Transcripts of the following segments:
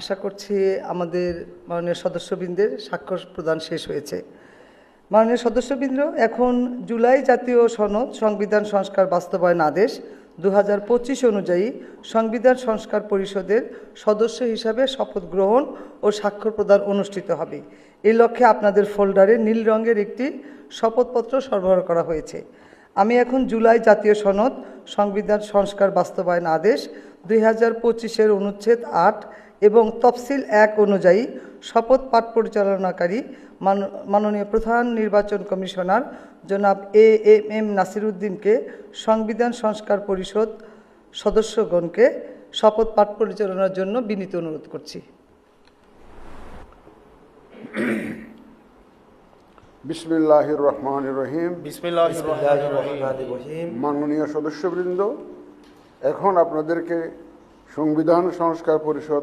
আশা করছি আমাদের মাননীয় সদস্যবৃন্দের স্বাক্ষর প্রদান শেষ হয়েছে। মাননীয় সদস্যবৃন্দ, এখন জুলাই জাতীয় সনদ সংবিধান সংস্কার বাস্তবায়ন আদেশ দু হাজার পঁচিশ অনুযায়ী সংবিধান সংস্কার পরিষদের সদস্য হিসাবে শপথ গ্রহণ ও স্বাক্ষর প্রদান অনুষ্ঠিত হবে। এই লক্ষ্যে আপনাদের ফোল্ডারে নীল রঙের একটি শপথপত্র সরবরাহ করা হয়েছে। আমি এখন জুলাই জাতীয় সনদ সংবিধান সংস্কার বাস্তবায়ন আদেশ দুই হাজার পঁচিশের অনুচ্ছেদ আট এবং তফসিল এক অনুযায়ী শপথ পাঠ পরিচালনাকারী মান- মাননীয় প্রধান নির্বাচন কমিশনার জনাব এ এম এম নাসিরুদ্দিনকে সংবিধান সংস্কার পরিষদ সদস্যগণকে শপথ পাঠ পরিচালনার জন্য বিনীত অনুরোধ করছি। বিসমিল্লাহির রহমান রহিম। বিসমিল্লাহির রহমানির রহিম। মাননীয় সদস্যবৃন্দ এখন আপনাদেরকে সংবিধান সংস্কার পরিষদ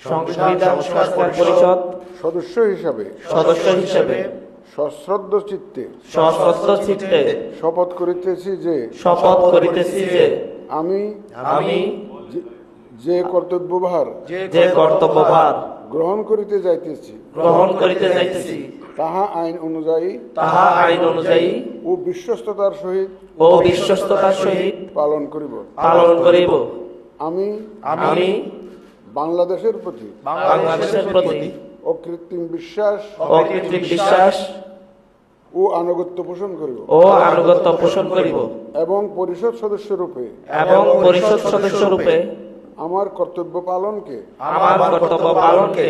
সংবিধান সংস্কার পরিষদ সদস্য হিসাবে সদস্য হিসেবে সশ্রদ্ধ চিত্তে সশস্ত্র চিত্তে শপথ করিতেছি যে শপথ করিতেছি যে আমি আমি যে কর্তব্যভার যে কর্তব্যভার গ্রহণ করিতে যাইতেছি গ্রহণ করিতে যাইতেছি তাহা আইন অনুযায়ী তাহা আইন অনুযায়ী ও বিশ্বস্ততার সহিত ও বিশ্বস্ততার সহিত পালন করিব। পালন করিব। আমি আমি বাংলাদেশের প্রতি বাংলাদেশের প্রতি অকৃত্রিম বিশ্বাস অকৃত্রিম বিশ্বাস ও আনুগত্য পোষণ করিব ও আনুগত্য পোষণ করিব এবং পরিষদ সদস্য রূপে এবং পরিষদ সদস্য রূপে আমার কর্তব্য পালনকে আমার কর্তব্য পালনকে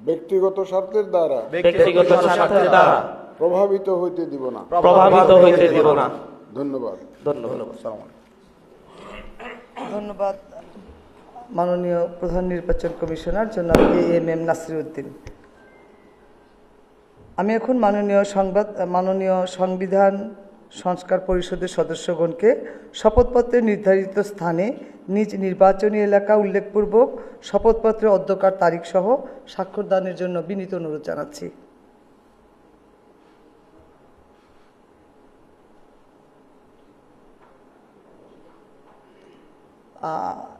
ব্যক্তিগত স্বার্থের দ্বারা ব্যক্তিগত স্বার্থের দ্বারা প্রভাবিত হইতে দিব না। প্রভাবিত হইতে দিব না। ধন্যবাদ। ধন্যবাদ। ধন্যবাদ। মাননীয় প্রধান নির্বাচন কমিশনার জনাব এ এম এম নাসিরুদ্দিন। আমি এখন মাননীয় সংবাদ মাননীয় সংবিধান সংস্কার পরিষদের সদস্যগণকে শপথপত্রে নির্ধারিত স্থানে নিজ নির্বাচনী এলাকা উল্লেখপূর্বক শপথপত্রের অধ্যকার তারিখ সহ স্বাক্ষর দানের জন্য বিনীত অনুরোধ জানাচ্ছি। আহ,